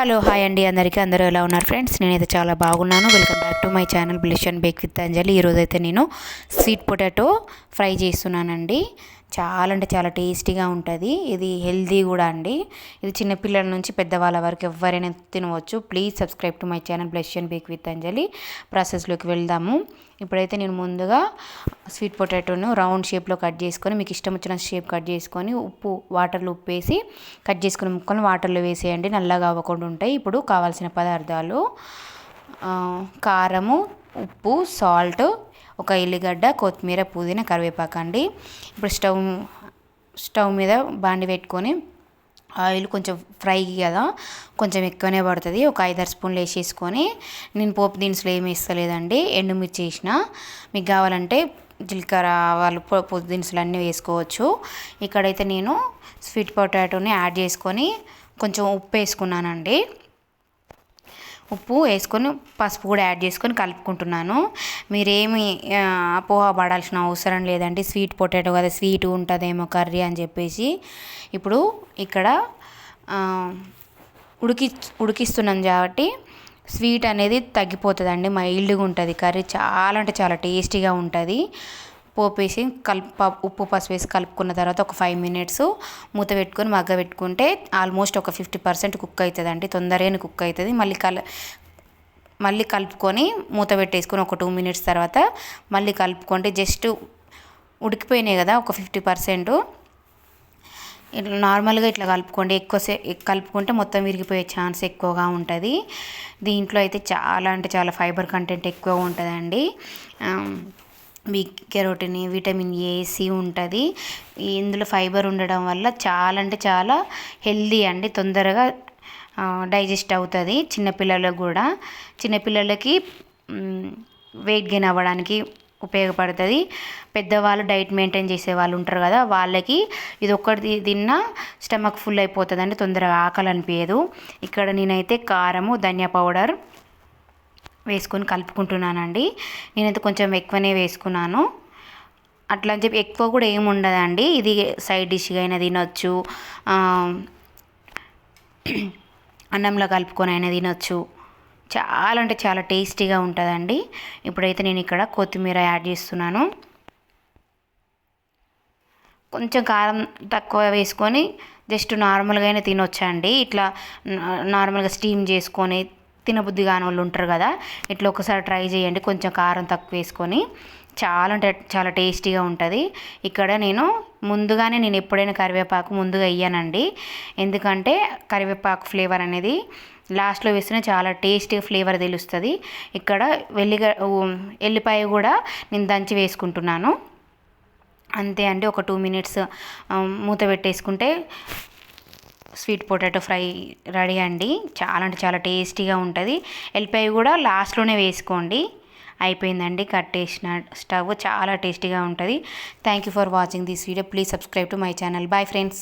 Hello hi అండి. అందరికీ అందరూ ఎలా ఉన్నారు ఫ్రెండ్స్? నేనైతే చాలా బాగున్నాను. Welcome back to my channel Blush and Bake with Anjali. ఈరోజైతే అయితే నేను స్వీట్ పొటాటో ఫ్రై చేస్తున్నానండి. చాలా అంటే చాలా టేస్టీగా ఉంటుంది. ఇది హెల్దీ కూడా అండి. ఇది చిన్నపిల్లల నుంచి పెద్దవాళ్ళ వరకు ఎవరైనా తినవచ్చు. Please subscribe to my channel Blush and Bake with Anjali. ప్రాసెస్లోకి వెళ్దాము. ఇప్పుడైతే నేను ముందుగా స్వీట్ పొటాటోను రౌండ్ షేప్లో కట్ చేసుకొని మీకు ఇష్టం వచ్చిన షేప్ కట్ చేసుకొని ఉప్పు వాటర్లో ఉప్పు వేసి కట్ చేసుకుని ముక్కలు వాటర్లో వేసేయండి. నల్లగా అవ్వకుండా ఉంటాయి. ఇప్పుడు కావాల్సిన పదార్థాలు కారము ఉప్పు సాల్ట్ ఒక ఎల్లిగడ్డ కొత్తిమీర పుదీనా కరివేపాకు అండి. ఇప్పుడు స్టవ్ స్టవ్ మీద బాండి పెట్టుకొని ఆయిల్ కొంచెం ఫ్రై కదా కొంచెం ఎక్కువనే పడుతుంది. ఒక ఐదారు స్పూన్లు వేసేసుకొని నేను పోపు దినుసులు ఏమి వేస్తలేదండి ఎండుమిర్చి వేసిన. మీకు కావాలంటే జీలకర్ర వాళ్ళు పోపు దినుసులు అన్నీ వేసుకోవచ్చు. ఇక్కడైతే నేను స్వీట్ పొటాటోని యాడ్ చేసుకొని కొంచెం ఉప్పు వేసుకున్నానండి. ఉప్పు వేసుకొని పసుపు కూడా యాడ్ చేసుకొని కలుపుకుంటున్నాను. మీరేమి అపోహ పడాల్సిన అవసరం లేదండి. స్వీట్ పొటాటో కదా స్వీట్ ఉంటుందేమో కర్రీ అని చెప్పేసి. ఇప్పుడు ఇక్కడ ఉడికి ఉడికిస్తున్నాం కాబట్టి స్వీట్ అనేది తగ్గిపోతుందండి. మైల్డ్గా ఉంటుంది. కర్రీ చాలా అంటే చాలా టేస్టీగా ఉంటుంది. పోపు వేసి కలుపు ఉప్పు పసుపు వేసి కలుపుకున్న తర్వాత ఒక ఫైవ్ మినిట్స్ మూత పెట్టుకొని మగ్గ పెట్టుకుంటే ఆల్మోస్ట్ ఒక ఫిఫ్టీ పర్సెంట్ కుక్ అవుతుందండి తొందరగానే కుక్ అవుతుంది మళ్ళీ కల మళ్ళీ కలుపుకొని మూత పెట్టేసుకొని ఒక టూ మినిట్స్ తర్వాత మళ్ళీ కలుపుకుంటే జస్ట్ ఉడికిపోయినాయి కదా ఒక ఫిఫ్టీ పర్సెంట్ ఇట్లా నార్మల్గా ఇట్లా కలుపుకోండి. ఎక్కువసే కలుపుకుంటే మొత్తం విరిగిపోయే ఛాన్స్ ఎక్కువగా ఉంటుంది. దీంట్లో అయితే చాలా అంటే చాలా ఫైబర్ కంటెంట్ ఎక్కువ ఉంటుందండి. B carotene vitamin A C ఉంటుంది. ఇందులో ఫైబర్ ఉండడం వల్ల చాలా అంటే చాలా హెల్దీ అండి తొందరగా డైజెస్ట్ అవుతుంది చిన్నపిల్లలకు కూడా. చిన్నపిల్లలకి వెయిట్ గెయిన్ అవ్వడానికి ఉపయోగపడుతుంది. పెద్దవాళ్ళు డైట్ మెయింటైన్ చేసే వాళ్ళు ఉంటారు కదా వాళ్ళకి ఇది ఒక్కటి తిన్నా స్టమక్ ఫుల్ అయిపోతుందండి తొందరగా ఆకలి అనిపించదు ఇక్కడ నేనైతే కారము ధనియా పౌడర్ వేసుకొని కలుపుకుంటున్నానండి. నేనైతే కొంచెం ఎక్కువనే వేసుకున్నాను. అట్లా అని చెప్పి ఎక్కువ కూడా ఏమి ఉండదండి. ఇది సైడ్ డిష్గా అయినా తినొచ్చు. అన్నంలో కలుపుకొని అయినా తినొచ్చు. చాలా అంటే చాలా టేస్టీగా ఉంటుందండి. ఇప్పుడైతే నేను ఇక్కడ కొత్తిమీర యాడ్ చేస్తున్నాను. కొంచెం కారం తక్కువ వేసుకొని జస్ట్ నార్మల్గా అయినా తినొచ్చండి. ఇట్లా నార్మల్గా స్టీమ్ చేసుకొని తినబుద్ధి కాని వాళ్ళు ఉంటారు కదా ఇట్లా ఒకసారి ట్రై చేయండి కొంచెం కారం తక్కువ వేసుకొని. చాలా అంటే చాలా టేస్టీగా ఉంటుంది. ఇక్కడ నేను ముందుగానే నేను ఎప్పుడైనా కరివేపాకు ముందుగా వేయనండి ఎందుకంటే కరివేపాకు ఫ్లేవర్ అనేది లాస్ట్లో వేస్తేనే చాలా టేస్టీ ఫ్లేవర్ తెలుస్తుంది. ఇక్కడ వెల్లిగ ఎల్లిపాయ కూడా నేను దంచి వేసుకుంటున్నాను. అంతే అండి ఒక టూ మినిట్స్ మూత పెట్టేసుకుంటే స్వీట్ పొటాటో ఫ్రై రెడీ అండి. చాలా అంటే చాలా టేస్టీగా ఉంటుంది. ఎల్లిపాయ కూడా లాస్ట్లోనే వేసుకోండి. అయిపోయిందండి కట్టేసిన స్టవ్. చాలా టేస్టీగా ఉంటుంది. Thank you for watching this video please subscribe to my channel bye friends